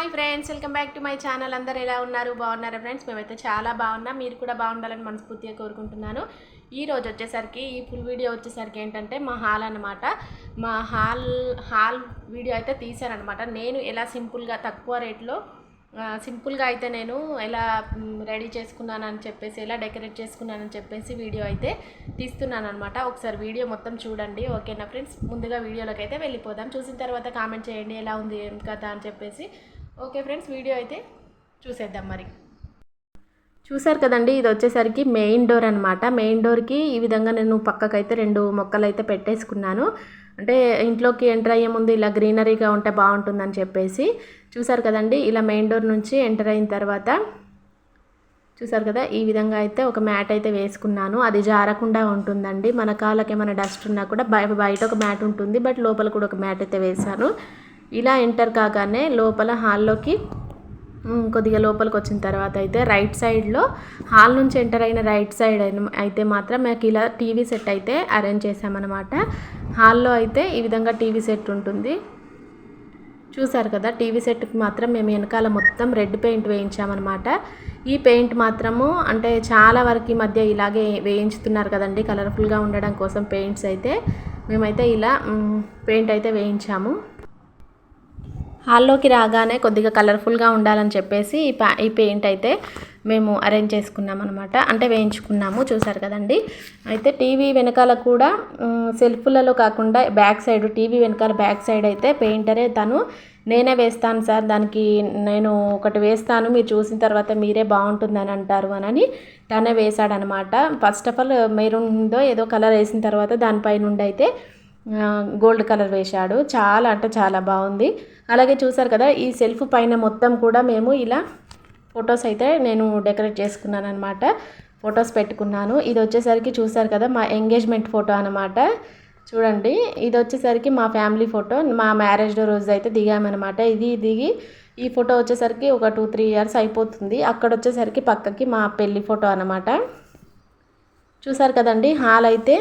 Hi friends welcome back to my channel. అందరు ఎలా ఉన్నారు? బాగున్నారా ఫ్రెండ్స్? మేమైతే చాలా బాగున్నాం. మీరు కూడా బాగుండాలని మనస్ఫూర్తిగా కోరుకుంటున్నాను. ఈ రోజు వచ్చేసరికి ఈ ఫుల్ వీడియో వచ్చేసరికి ఏంటంటే మా హాల్ అనమాట మా హాల్ హాల్ వీడియో అయితే తీశానమాట నేను ఎలా సింపుల్గా తక్కువ రేట్లో సింపుల్గా అయితే నేను ఎలా రెడీ చేసుకున్నానని చెప్పేసి ఎలా డెకరేట్ చేసుకున్నానని చెప్పేసి వీడియో అయితే తీస్తున్నాను అనమాట ఒకసారి వీడియో మొత్తం చూడండి ఓకేనా ఫ్రెండ్స్? ముందుగా వీడియోలోకి అయితే వెళ్ళిపోదాం. చూసిన తర్వాత కామెంట్ చేయండి ఎలా ఉంది ఏం కదా అని చెప్పేసి. ఓకే ఫ్రెండ్స్ వీడియో అయితే చూసేద్దాం మరి. చూసారు కదండి ఇది వచ్చేసరికి మెయిన్ డోర్ అనమాట మెయిన్ డోర్కి ఈ విధంగా నేను పక్కకైతే రెండు మొక్కలు అయితే పెట్టేసుకున్నాను. అంటే ఇంట్లోకి ఎంటర్ అయ్యే ముందు ఇలా గ్రీనరీగా ఉంటే బాగుంటుందని చెప్పేసి చూసారు కదండి ఇలా మెయిన్ డోర్ నుంచి ఎంటర్ అయిన తర్వాత చూసారు కదా ఈ విధంగా అయితే ఒక మ్యాట్ అయితే వేసుకున్నాను. అది జారకుండా ఉంటుందండి. మన కాళ్ళకి ఏమైనా డస్ట్ ఉన్నా కూడా బయట ఒక మ్యాట్ ఉంటుంది బట్ లోపల కూడా ఒక మ్యాట్ అయితే వేసాను ఇలా ఎంటర్ కాగానే లోపల హాల్లోకి కొద్దిగా లోపలికి వచ్చిన తర్వాత అయితే రైట్ సైడ్లో హాల్ నుంచి ఎంటర్ అయిన రైట్ సైడ్ అయితే మాత్రం మాకు ఇలా టీవీ సెట్ అయితే అరేంజ్ చేసామన్నమాట హాల్లో అయితే ఈ విధంగా టీవీ సెట్ ఉంటుంది. చూసారు కదా టీవీ సెట్కి మాత్రం మేము వెనకాల మొత్తం రెడ్ పెయింట్ వేయించామన్నమాట. ఈ పెయింట్ మాత్రము అంటే చాలా వరకు ఈ మధ్య ఇలాగే వేయించుతున్నారు కదండి కలర్ఫుల్గా ఉండడం కోసం పెయింట్స్ అయితే. మేమైతే ఇలా పెయింట్ అయితే వేయించాము. హాల్లోకి రాగానే కొద్దిగా కలర్ఫుల్గా ఉండాలని చెప్పేసి ఈ పా ఈ పెయింట్ అయితే మేము అరేంజ్ చేసుకున్నాం అనమాట అంటే వేయించుకున్నాము చూసారు కదండి. అయితే టీవీ వెనకాల కూడా సెల్ఫ్లలో కాకుండా బ్యాక్ సైడ్ టీవీ వెనకాల బ్యాక్ సైడ్ అయితే పెయింటరే తను. నేనే వేస్తాను సార్ దానికి నేను ఒకటి వేస్తాను మీరు చూసిన తర్వాత మీరే బాగుంటుందని అంటారు అని తనే వేశాడనమాట ఫస్ట్ ఆఫ్ ఆల్ మెరూన్దో ఏదో కలర్ వేసిన తర్వాత దానిపై నుండి అయితే గోల్డ్ కలర్ వేశాడు. చాలా అంటే చాలా బాగుంది. అలాగే చూసారు కదా ఈ సెల్ఫ్ పైన మొత్తం కూడా మేము ఇలా ఫొటోస్ అయితే నేను డెకరేట్ చేసుకున్నాను అనమాట ఫొటోస్ పెట్టుకున్నాను. ఇది వచ్చేసరికి చూసారు కదా మా ఎంగేజ్మెంట్ ఫోటో అనమాట చూడండి ఇది వచ్చేసరికి మా ఫ్యామిలీ ఫోటో. మా మ్యారేజ్ డే రోజు అయితే దిగామన్నమాట. ఇది దిగి ఈ ఫోటో వచ్చేసరికి ఒక టూ త్రీ ఇయర్స్ అయిపోతుంది. అక్కడ వచ్చేసరికి పక్కకి మా పెళ్ళి ఫోటో అనమాట చూసారు కదండి హాల్ అయితే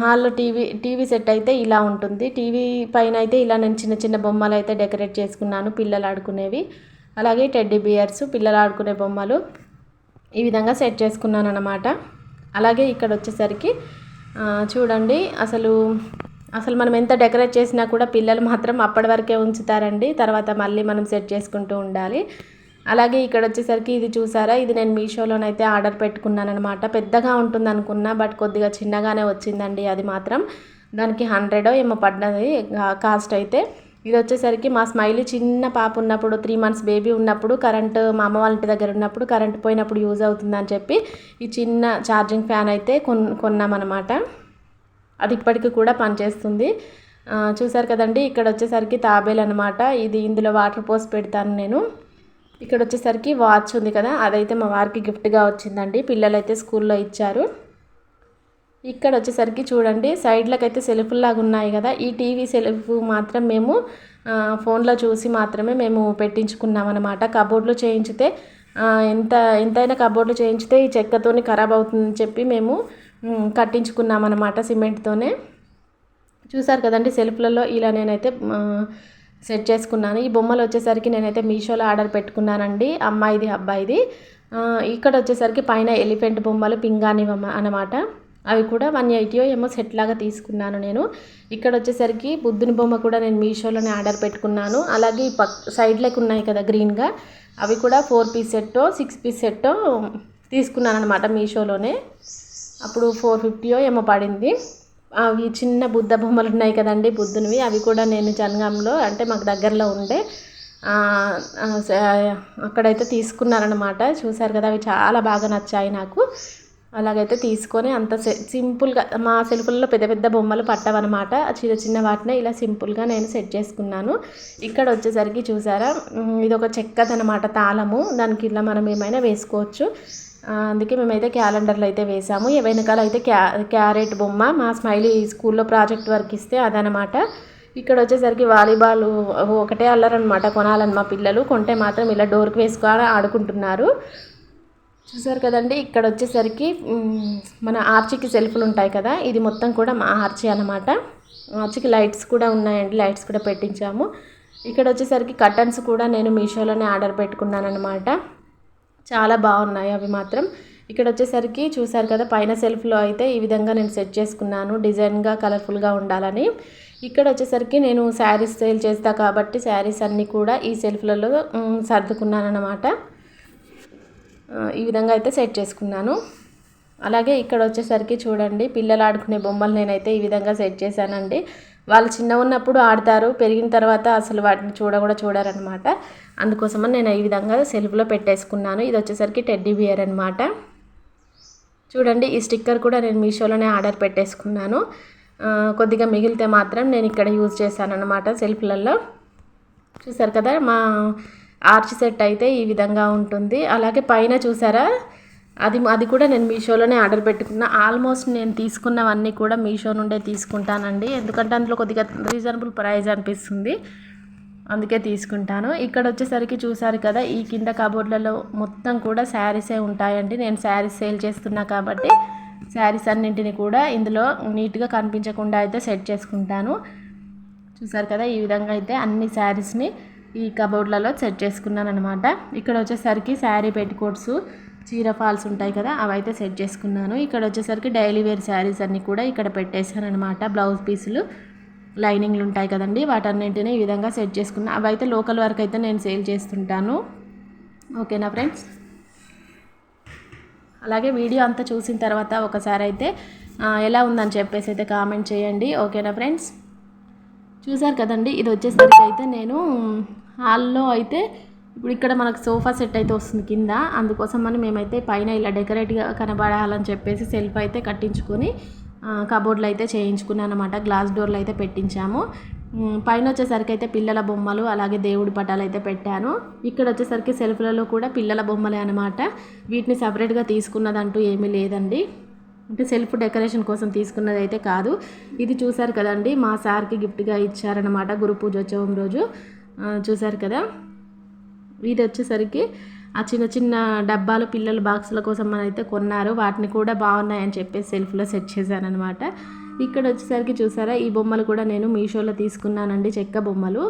హాల్లో టీవీ టీవీ సెట్ అయితే ఇలా ఉంటుంది. టీవీ పైన అయితే ఇలా నేను చిన్న చిన్న బొమ్మలు అయితే డెకరేట్ చేసుకున్నాను పిల్లలు ఆడుకునేవి. అలాగే టెడ్డీ బియర్స్ పిల్లలు ఆడుకునే బొమ్మలు ఈ విధంగా సెట్ చేసుకున్నాను అనమాట అలాగే ఇక్కడ వచ్చేసరికి చూడండి అసలు అసలు మనం ఎంత డెకరేట్ చేసినా కూడా పిల్లలు మాత్రం అప్పటి వరకే ఉంచుతారండి. తర్వాత మళ్ళీ మనం సెట్ చేసుకుంటూ ఉండాలి. అలాగే ఇక్కడ వచ్చేసరికి ఇది చూసారా? ఇది నేను మీషోలోనైతే ఆర్డర్ పెట్టుకున్నాను అనమాట పెద్దగా ఉంటుంది అనుకున్నా బట్ కొద్దిగా చిన్నగానే వచ్చిందండి అది మాత్రం. దానికి హండ్రెడ్ ఏమో పడ్డది కాస్ట్ అయితే. ఇది వచ్చేసరికి మా స్మైలీ చిన్న పాప ఉన్నప్పుడు త్రీ మంత్స్ బేబీ ఉన్నప్పుడు కరెంట్ మా అమ్మ వాళ్ళ ఇంటి దగ్గర ఉన్నప్పుడు కరెంట్ పోయినప్పుడు యూజ్ అవుతుందని చెప్పి ఈ చిన్న ఛార్జింగ్ ఫ్యాన్ అయితే కొన్ కొన్నామన్నమాట. అది ఇప్పటికీ కూడా పనిచేస్తుంది. చూసారు కదండి ఇక్కడ వచ్చేసరికి తాబేలు అనమాట ఇది ఇందులో వాటర్ పోసి పెడతాను నేను. ఇక్కడ వచ్చేసరికి వాచ్ ఉంది కదా అదైతే మా వారికి గిఫ్ట్గా వచ్చిందండి. పిల్లలు అయితే స్కూల్లో ఇచ్చారు. ఇక్కడ వచ్చేసరికి చూడండి సైడ్లకు అయితే సెల్ఫ్లాగా ఉన్నాయి కదా. ఈ టీవీ సెల్ఫ్ మాత్రం మేము ఫోన్లో చూసి మాత్రమే మేము పెట్టించుకున్నాం అనమాట కబోర్డ్లో చేయించితే ఎంత ఎంతైనా కబోర్డ్లో చేయించితే ఈ చెక్కతోని ఖరాబ్ అవుతుందని చెప్పి మేము కట్టించుకున్నాం అనమాట సిమెంట్తోనే చూసారు కదండి సెల్ఫ్లలో ఇలా నేనైతే సెట్ చేసుకున్నాను. ఈ బొమ్మలు వచ్చేసరికి నేనైతే మీషోలో ఆర్డర్ పెట్టుకున్నానండి. అమ్మాయిది అబ్బాయిది. ఇక్కడ వచ్చేసరికి పైన ఎలిఫెంట్ బొమ్మలు పింగాని బొమ్మ అనమాట అవి కూడా వన్ ఎయిటీయో ఏమో సెట్ లాగా తీసుకున్నాను నేను. ఇక్కడ వచ్చేసరికి బుద్ధుని బొమ్మ కూడా నేను మీషోలోనే ఆర్డర్ పెట్టుకున్నాను. అలాగే ఈ పక్ సైడ్లకు ఉన్నాయి కదా గ్రీన్గా. అవి కూడా ఫోర్ పీస్ సెట్టో సిక్స్ పీస్ సెట్టో తీసుకున్నాను అనమాట మీషోలోనే. అప్పుడు ఫోర్ ఫిఫ్టీయో ఏమో పడింది. అవి చిన్న బుద్ధ బొమ్మలు ఉన్నాయి కదండి బుద్ధునివి అవి కూడా నేను జనగాంలో అంటే మాకు దగ్గరలో ఉండే అక్కడైతే తీసుకున్నారనమాట చూశారు కదా అవి చాలా బాగా నచ్చాయి నాకు. అలాగైతే తీసుకొని అంత సె- సింపుల్గా మా సెల్ఫుల్లో పెద్ద పెద్ద బొమ్మలు పట్టవన్నమాట. చిన్న చిన్న వాటినే ఇలా సింపుల్గా నేను సెట్ చేసుకున్నాను. ఇక్కడ వచ్చేసరికి చూసారా ఇది ఒక చెక్కదనమాట తాళము. దానికి ఇలా మనం ఏమైనా వేసుకోవచ్చు. అందుకే మేమైతే క్యాలెండర్లు అయితే వేసాము. వెనకాల అయితే క్యా క్యారెట్ బొమ్మ మా స్మైలీ స్కూల్లో ప్రాజెక్ట్ వర్క్ ఇస్తే అదనమాట. ఇక్కడ వచ్చేసరికి వాలీబాల్ ఒకటే అల్లరనమాట కొనాలని మా పిల్లలు. కొంటే మాత్రం ఇలా డోర్కి వేసుకొని ఆడుకుంటున్నారు. చూసారు కదండి ఇక్కడ వచ్చేసరికి మన ఆర్చికి సెల్ఫ్లు ఉంటాయి కదా ఇది మొత్తం కూడా మా ఆర్చి అనమాట ఆర్చికి లైట్స్ కూడా ఉన్నాయండి లైట్స్ కూడా పెట్టించాము. ఇక్కడ వచ్చేసరికి కర్టన్స్ కూడా నేను మీషోలోనే ఆర్డర్ పెట్టుకున్నాను అనమాట చాలా బాగున్నాయి అవి మాత్రం. ఇక్కడ వచ్చేసరికి చూసారు కదా పైన సెల్ఫ్లో అయితే ఈ విధంగా నేను సెట్ చేసుకున్నాను డిజైన్గా కలర్ఫుల్గా ఉండాలని. ఇక్కడ వచ్చేసరికి నేను శారీస్ సేల్ చేస్తా కాబట్టి శారీస్ అన్నీ కూడా ఈ సెల్ఫ్లలో సర్దుకున్నాను అనమాట ఈ విధంగా అయితే సెట్ చేసుకున్నాను. అలాగే ఇక్కడ వచ్చేసరికి చూడండి పిల్లలు ఆడుకునే బొమ్మలు నేనైతే ఈ విధంగా సెట్ చేశానండి. వాళ్ళు చిన్న ఉన్నప్పుడు ఆడతారు పెరిగిన తర్వాత అసలు వాటిని చూడ కూడా చూడారనమాట అందుకోసమని నేను ఈ విధంగా సెల్ఫ్లో పెట్టేసుకున్నాను. ఇది వచ్చేసరికి టెడ్డీ బియర్ అనమాట చూడండి ఈ స్టిక్కర్ కూడా నేను మీషోలోనే ఆర్డర్ పెట్టేసుకున్నాను. కొద్దిగా మిగిలితే మాత్రం నేను ఇక్కడ యూజ్ చేశాను అనమాట సెల్ఫ్లలో. చూసారు కదా మా ఆర్చ్ సెట్ అయితే ఈ విధంగా ఉంటుంది. అలాగే పైన చూసారా అది అది కూడా నేను మీషోలోనే ఆర్డర్ పెట్టుకున్నా. ఆల్మోస్ట్ నేను తీసుకున్నవన్నీ కూడా మీషో నుండే తీసుకుంటానండి. ఎందుకంటే అందులో కొద్దిగా రీజనబుల్ ప్రైస్ అనిపిస్తుంది. అందుకే తీసుకుంటాను. ఇక్కడ వచ్చేసరికి చూసారు కదా ఈ కింద కబోర్డ్లలో మొత్తం కూడా శారీసే ఉంటాయండి. నేను శారీస్ సేల్ చేస్తున్నా కాబట్టి శారీస్ అన్నింటిని కూడా ఇందులో నీట్గా కనిపించకుండా అయితే సెట్ చేసుకుంటాను. చూసారు కదా ఈ విధంగా అయితే అన్ని శారీస్ని ఈ కబోర్డ్లలో సెట్ చేసుకున్నాను అనమాట ఇక్కడ వచ్చేసరికి శారీ పెట్టుకోట్స్ చీర ఫాల్స్ ఉంటాయి కదా అవి అయితే సెట్ చేసుకున్నాను. ఇక్కడ వచ్చేసరికి డైలీ వేర్ శారీస్ అన్నీ కూడా ఇక్కడ పెట్టేశాను అనమాట బ్లౌజ్ పీసులు లైనింగ్లు ఉంటాయి కదండి వాటన్నింటినీ ఈ విధంగా సెట్ చేసుకున్నా. అవి అయితే లోకల్ వరకు అయితే నేను సేల్ చేస్తుంటాను. ఓకేనా ఫ్రెండ్స్? అలాగే వీడియో అంతా చూసిన తర్వాత ఒకసారి అయితే ఎలా ఉందని చెప్పేసి అయితే కామెంట్ చేయండి. ఓకేనా ఫ్రెండ్స్? చూసారు కదండి ఇది వచ్చేసరికి అయితే నేను హాల్లో అయితే ఇప్పుడు ఇక్కడ మనకు సోఫా సెట్ అయితే వస్తుంది కింద. అందుకోసం అని మేమైతే పైన ఇలా డెకరేట్గా కనబడాలని చెప్పేసి సెల్ఫ్ అయితే కట్టించుకొని కబోర్డ్లు అయితే చేయించుకున్నాను అనమాట గ్లాస్ డోర్లు అయితే పెట్టించాము. పైన వచ్చేసరికి అయితే పిల్లల బొమ్మలు అలాగే దేవుడి పటాలు అయితే పెట్టాను. ఇక్కడ వచ్చేసరికి సెల్ఫ్లలో కూడా పిల్లల బొమ్మలే అనమాట వీటిని సపరేట్గా తీసుకున్నదంటూ ఏమీ లేదండి. అంటే సెల్ఫ్ డెకరేషన్ కోసం తీసుకున్నది అయితే కాదు. ఇది చూశారు కదండి మా సార్కి గిఫ్ట్గా ఇచ్చారనమాట గురు పూజోత్సవం రోజు. చూశారు కదా? ఇది వచ్చేసరికి ఆ చిన్న చిన్న డబ్బాలు పిల్లల బాక్సుల కోసం మన అయితే కొన్నారు. వాటిని కూడా బాగున్నాయని చెప్పేసి సెల్ఫ్లో సెట్ చేశాను అనమాట ఇక్కడ వచ్చేసరికి చూసారా ఈ బొమ్మలు కూడా నేను మీషోలో తీసుకున్నానండి చెక్క బొమ్మలు.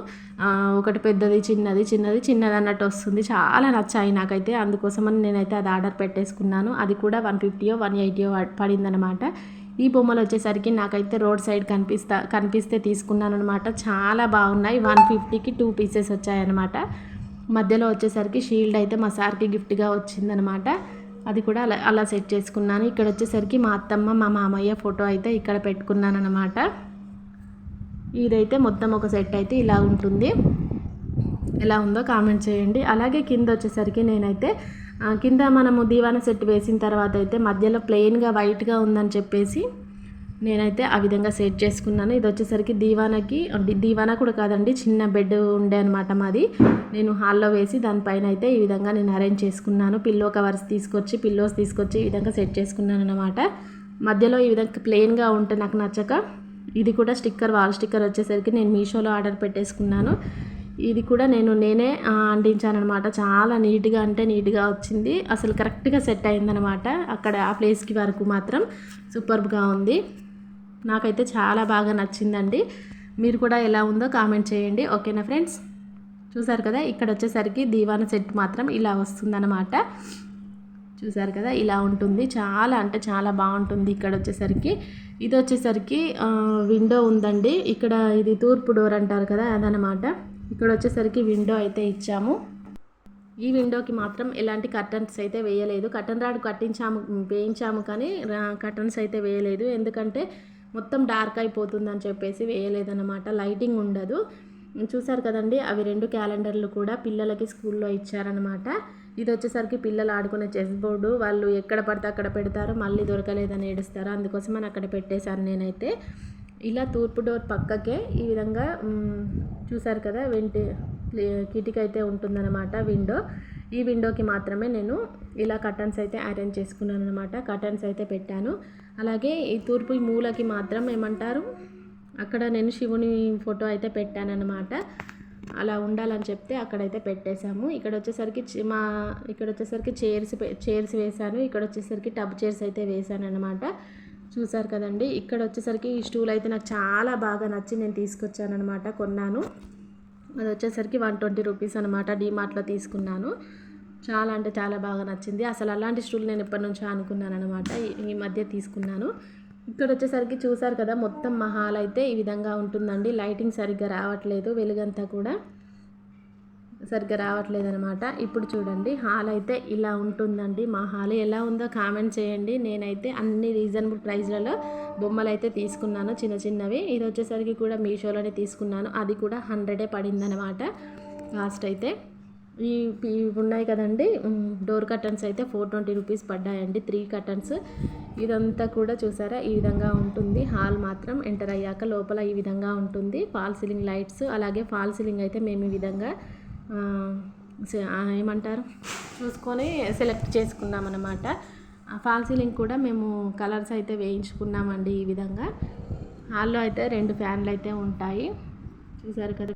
ఒకటి పెద్దది చిన్నది చిన్నది చిన్నది అన్నట్టు వస్తుంది. చాలా నచ్చాయి నాకైతే. అందుకోసమని నేనైతే అది ఆర్డర్ పెట్టేసుకున్నాను. అది కూడా వన్ ఫిఫ్టీయో వన్ ఎయిటీయో పడిందనమాట ఈ బొమ్మలు వచ్చేసరికి నాకైతే రోడ్ సైడ్ కనిపిస్తా కనిపిస్తే తీసుకున్నాను అనమాట చాలా బాగున్నాయి. వన్ ఫిఫ్టీకి టూ పీసెస్ వచ్చాయన్నమాట. మధ్యలో వచ్చేసరికి షీల్డ్ అయితే మా సార్కి గిఫ్ట్గా వచ్చిందనమాట. అది కూడా అలా అలా సెట్ చేసుకున్నాను. ఇక్కడ వచ్చేసరికి మా అత్తమ్మ మా మామయ్య ఫోటో అయితే ఇక్కడ పెట్టుకున్నాను అనమాట ఇదైతే మొత్తం ఒక సెట్ అయితే ఇలా ఉంటుంది. ఎలా ఉందో కామెంట్ చేయండి. అలాగే కింద వచ్చేసరికి నేనైతే కింద మనము దీవాన సెట్ వేసిన తర్వాత అయితే మధ్యలో ప్లెయిన్గా వైట్గా ఉందని చెప్పేసి నేనైతే ఆ విధంగా సెట్ చేసుకున్నాను. ఇది వచ్చేసరికి దీవానకి దీవానా కూడా కాదండి చిన్న బెడ్ ఉండే అనమాట మాది. నేను హాల్లో వేసి దానిపైన అయితే ఈ విధంగా నేను అరేంజ్ చేసుకున్నాను. పిల్లో కవర్స్ తీసుకొచ్చి పిల్లోస్ తీసుకొచ్చి ఈ విధంగా సెట్ చేసుకున్నాను అనమాట మధ్యలో ఈ విధంగా ప్లెయిన్గా ఉంటే నాకు నచ్చక ఇది కూడా స్టిక్కర్ వాల్ స్టిక్కర్ వచ్చేసరికి నేను మీషోలో ఆర్డర్ పెట్టేసుకున్నాను. ఇది కూడా నేను నేనే ఆ, చాలా నీట్గా అంటే నీట్గా వచ్చింది. అసలు కరెక్ట్గా సెట్ అయిందనమాట అక్కడ ఆ ప్లేస్కి వరకు మాత్రం సూపర్గా ఉంది. నాకైతే చాలా బాగా నచ్చిందండి. మీరు కూడా ఎలా ఉందో కామెంట్ చేయండి. ఓకేనా ఫ్రెండ్స్? చూసారు కదా ఇక్కడ వచ్చేసరికి దీవాన సెట్ మాత్రం ఇలా వస్తుందన్నమాట. చూసారు కదా ఇలా ఉంటుంది. చాలా అంటే చాలా బాగుంటుంది ఇక్కడ వచ్చేసరికి. ఇది వచ్చేసరికి విండో ఉందండి. ఇక్కడ ఇది తూర్పు డోర్ అంటారు కదా అదనమాట ఇక్కడ వచ్చేసరికి విండో అయితే ఇచ్చాము. ఈ విండోకి మాత్రం ఎలాంటి కర్టన్స్ అయితే వేయలేదు. కర్టన్ రాడ్ కట్టించాము వేయించాము కానీ కర్టన్స్ అయితే వేయలేదు. ఎందుకంటే మొత్తం డార్క్ అయిపోతుందని చెప్పేసి వేయలేదన్నమాట. లైటింగ్ ఉండదు. చూసారు కదండి అవి రెండు క్యాలెండర్లు కూడా పిల్లలకి స్కూల్లో ఇచ్చారనమాట ఇది వచ్చేసరికి పిల్లలు ఆడుకునే చెస్ బోర్డు. వాళ్ళు ఎక్కడ పడితే అక్కడ పెడతారు. మళ్ళీ దొరకలేదని ఏడుస్తారు. అందుకోసమని అక్కడ పెట్టేశాను నేనైతే. ఇలా తూర్పు డోర్ పక్కకే ఈ విధంగా చూసారు కదా వెంటి కిటికీ అయితే ఉంటుందన్నమాట విండో. ఈ విండోకి మాత్రమే నేను ఇలా కర్టన్స్ అయితే అరేంజ్ చేసుకున్నాను అనమాట కర్టన్స్ అయితే పెట్టాను. అలాగే ఈ తూర్పు ఈ మూలకి మాత్రం ఏమంటారు? అక్కడ నేను శివుని ఫోటో అయితే పెట్టానన్నమాట. అలా ఉండాలని చెప్తే అక్కడైతే పెట్టేశాము. ఇక్కడ వచ్చేసరికి మా ఇక్కడ వచ్చేసరికి చైర్స్ చైర్స్ వేశాను. ఇక్కడ వచ్చేసరికి టబ్ చైర్స్ అయితే వేశాను అనమాట చూసారు కదండి. ఇక్కడ వచ్చేసరికి ఈ స్టూల్ అయితే నాకు చాలా బాగా నచ్చి నేను తీసుకొచ్చాను అనమాట కొన్నాను. అది వచ్చేసరికి వన్ ట్వంటీ రూపీస్ అనమాట డీమార్ట్లో తీసుకున్నాను. చాలా అంటే చాలా బాగా నచ్చింది. అసలు అలాంటి స్టూల్ నేను ఎప్పటి నుంచో అనుకున్నాను అనమాట ఈ మధ్య తీసుకున్నాను. ఇక్కడ వచ్చేసరికి చూసారు కదా మొత్తం మహాల్ అయితే ఈ విధంగా ఉంటుందండి. లైటింగ్ సరిగ్గా రావట్లేదు వెలుగంతా కూడా. సరిగ్గా రావట్లేదు అనమాట ఇప్పుడు చూడండి హాల్ అయితే ఇలా ఉంటుందండి. మా హాల్ ఎలా ఉందో కామెంట్ చేయండి. నేనైతే అన్ని రీజనబుల్ ప్రైస్లలో బొమ్మలు అయితే తీసుకున్నాను చిన్న చిన్నవి. ఇది వచ్చేసరికి కూడా మీషోలోనే తీసుకున్నాను. అది కూడా హండ్రెడే పడిందనమాట లాస్ట్ అయితే. ఈ ఇవి ఉన్నాయి కదండి డోర్ కర్టన్స్ అయితే ఫోర్ ట్వంటీ రూపీస్ పడ్డాయండి త్రీ కర్టన్స్. ఇదంతా కూడా చూసారా ఈ విధంగా ఉంటుంది. హాల్ మాత్రం ఎంటర్ అయ్యాక లోపల ఈ విధంగా ఉంటుంది. ఫాల్ సీలింగ్ లైట్స్ అలాగే ఫాల్ సీలింగ్ అయితే మేము ఈ విధంగా ఏమంటారు? చూసుకొని సెలెక్ట్ చేసుకున్నాం అనమాట ఫాల్ సీలింగ్ కూడా మేము కలర్స్ అయితే వేయించుకున్నామండి ఈ విధంగా. హాల్లో అయితే రెండు ఫ్యాన్లు అయితే ఉంటాయి. చూసారు కదా